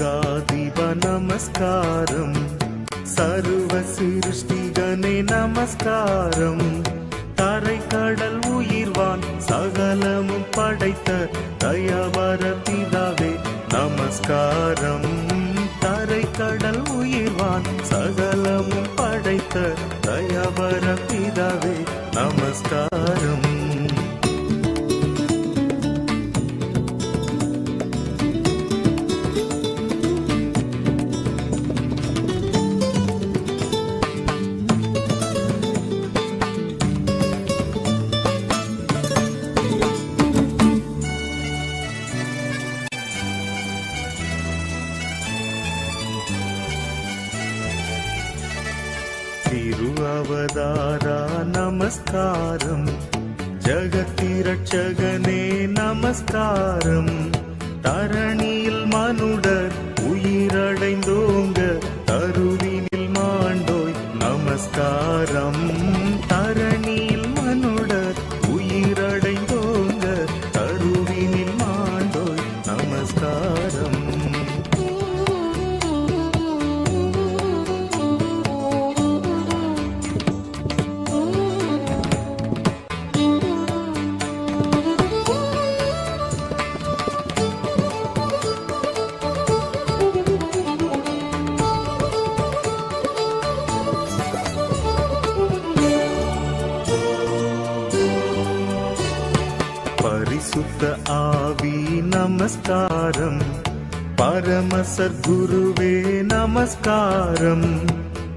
దుర్గాదివ నమస్కారం సర్వ சிருஷ்டிகனே நமஸ்காரம். தரை கடல் உயிர்வான் சகலமும் படைத்த தயவர பிதாவே நமஸ்காரம். தரை கடல் உயிர்வான் சகலமும் படைத்த தயவர பிதாவே நமஸ்காரம். തിരുവവതാര നമസ്കാരം ജഗത്തിരക്ഷകനെ നമസ്കാരം തരണിയിൽ മനുടർ ഉയരടൈന്തോങ്ക തരുവിനിൽ മാണ്ടോയ് നമസ്കാരം பரிசுத்த ஆவி நமஸ்காரம். பரம சத்குருவே நமஸ்காரம்.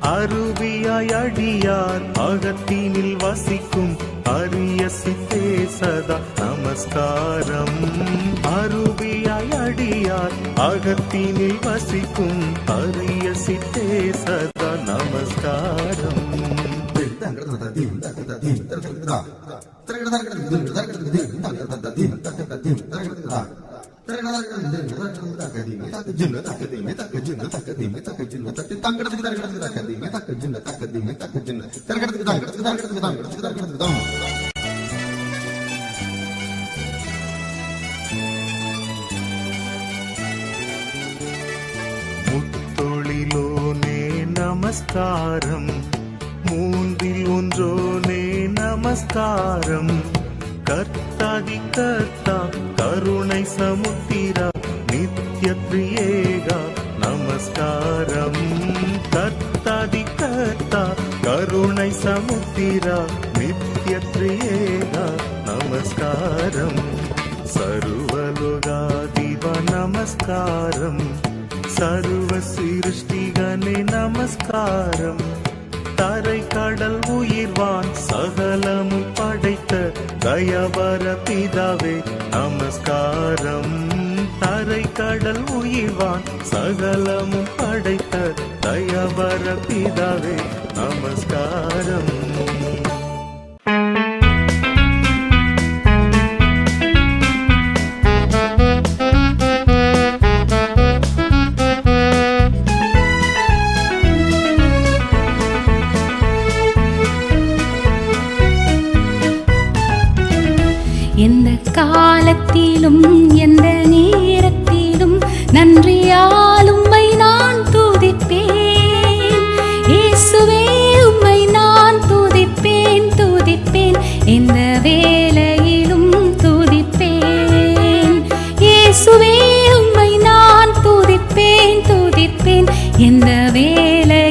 அருவியாய் அடியார் அகத்தினில் வசிக்கும் அரிய சித்தே சதா நமஸ்காரம். அருவியாய் அடியார் அகத்தினில் வசிக்கும் அரிய சித்தே சதா நமஸ்காரம். ముత్తొళిలోనే నమస్కారం. மூன்றில் ஒன்றோனே நமஸ்காரம். கர்த்தாதி கர்த்தா கருணை சமுத்திரா நித்ய திரியேகா நமஸ்காரம். கர்த்தாதி கர்த்தா கருணை சமுத்திரா நித்ய திரியேகா நமஸ்காரம். சர்வலோகாதிவ நமஸ்காரம். सर्वसृष्टिगणे नमस्कारम् கரை கடல் உயிர்வான் சகலமும் படைத்த தயவர பிதாவே நமஸ்காரம். தரை கடல் உயிர்வான் சகலமும் படைத்த தயவர பிதாவே நமஸ்காரம். நிற்பேன் எந்த வேலை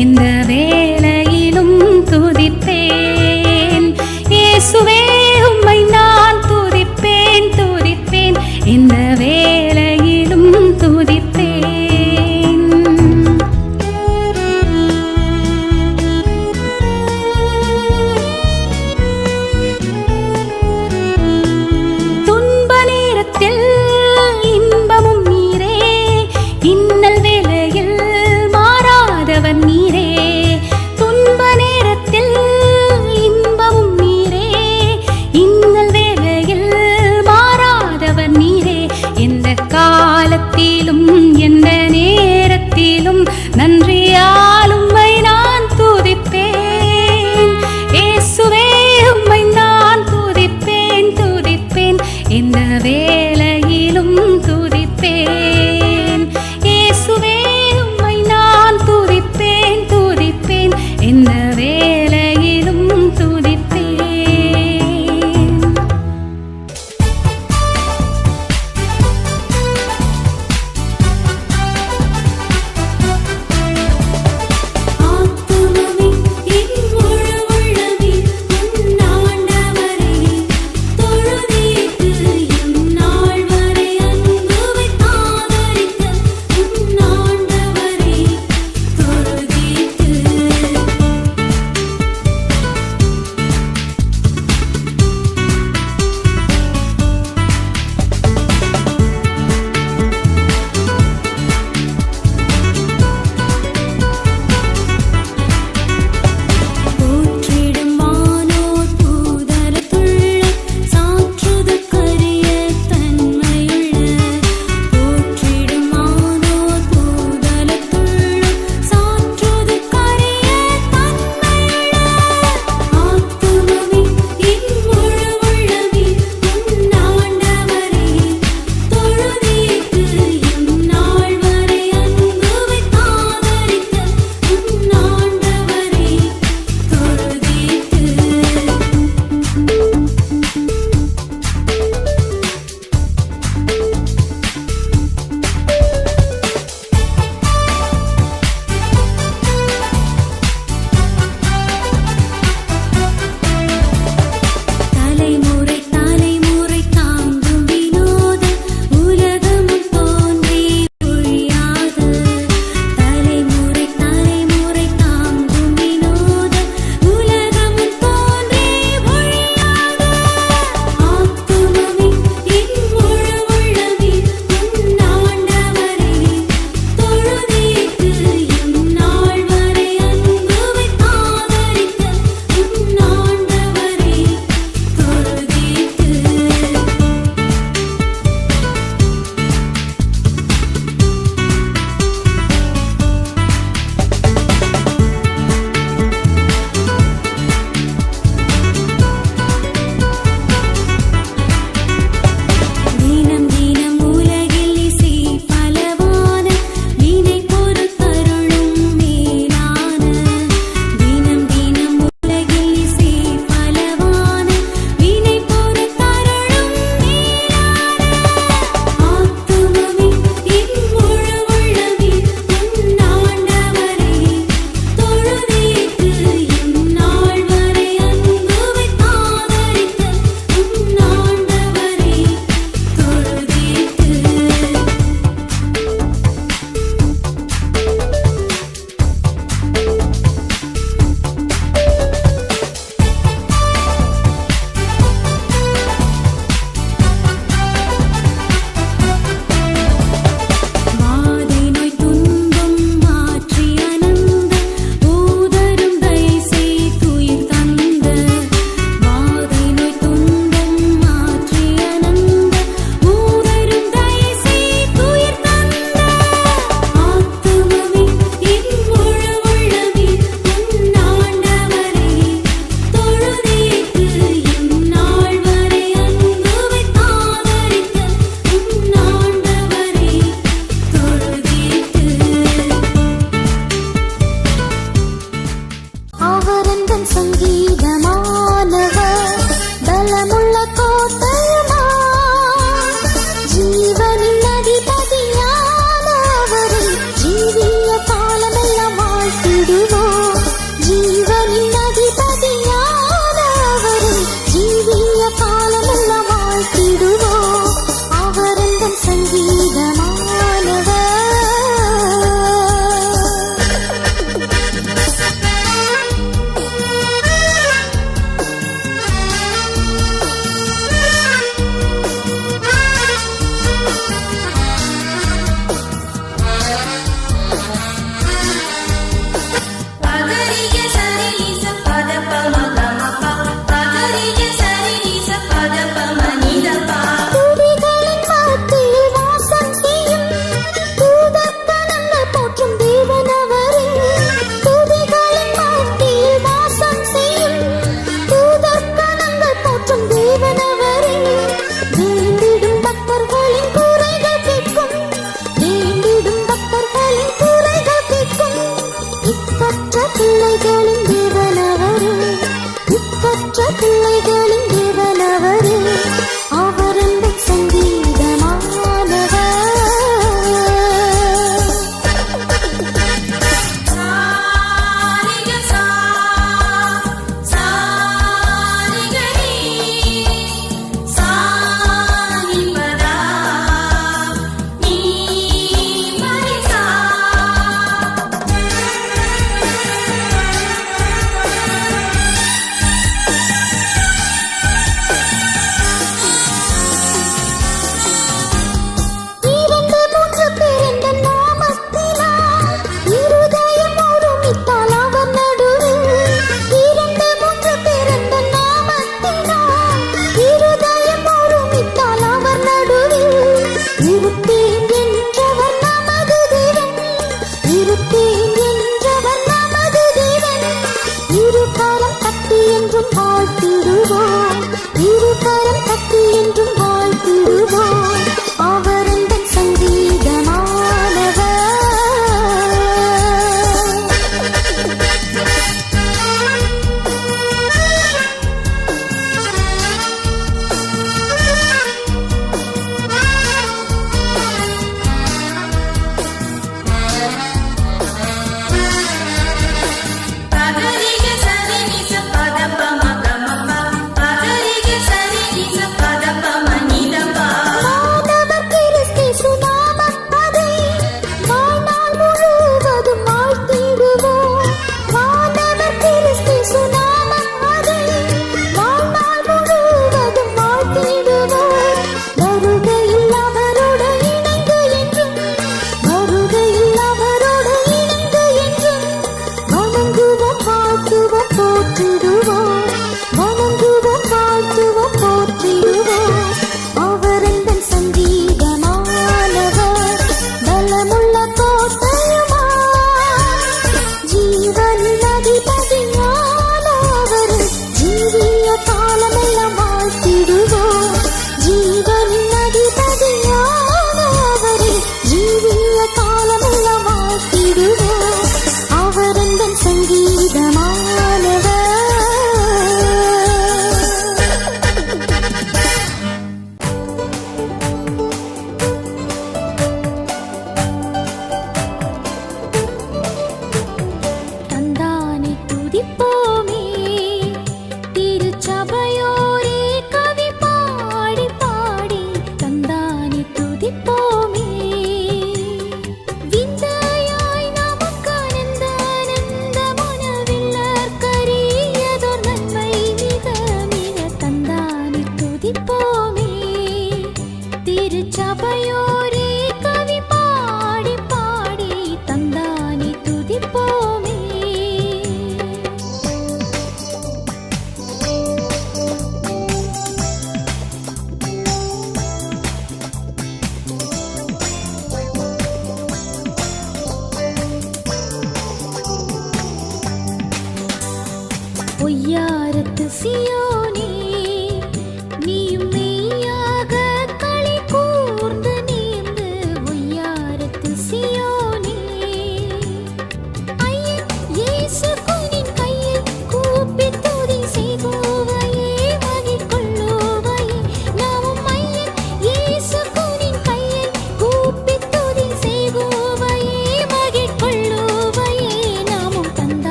இந்த வே സ്വന്തം സംഗീതമാ.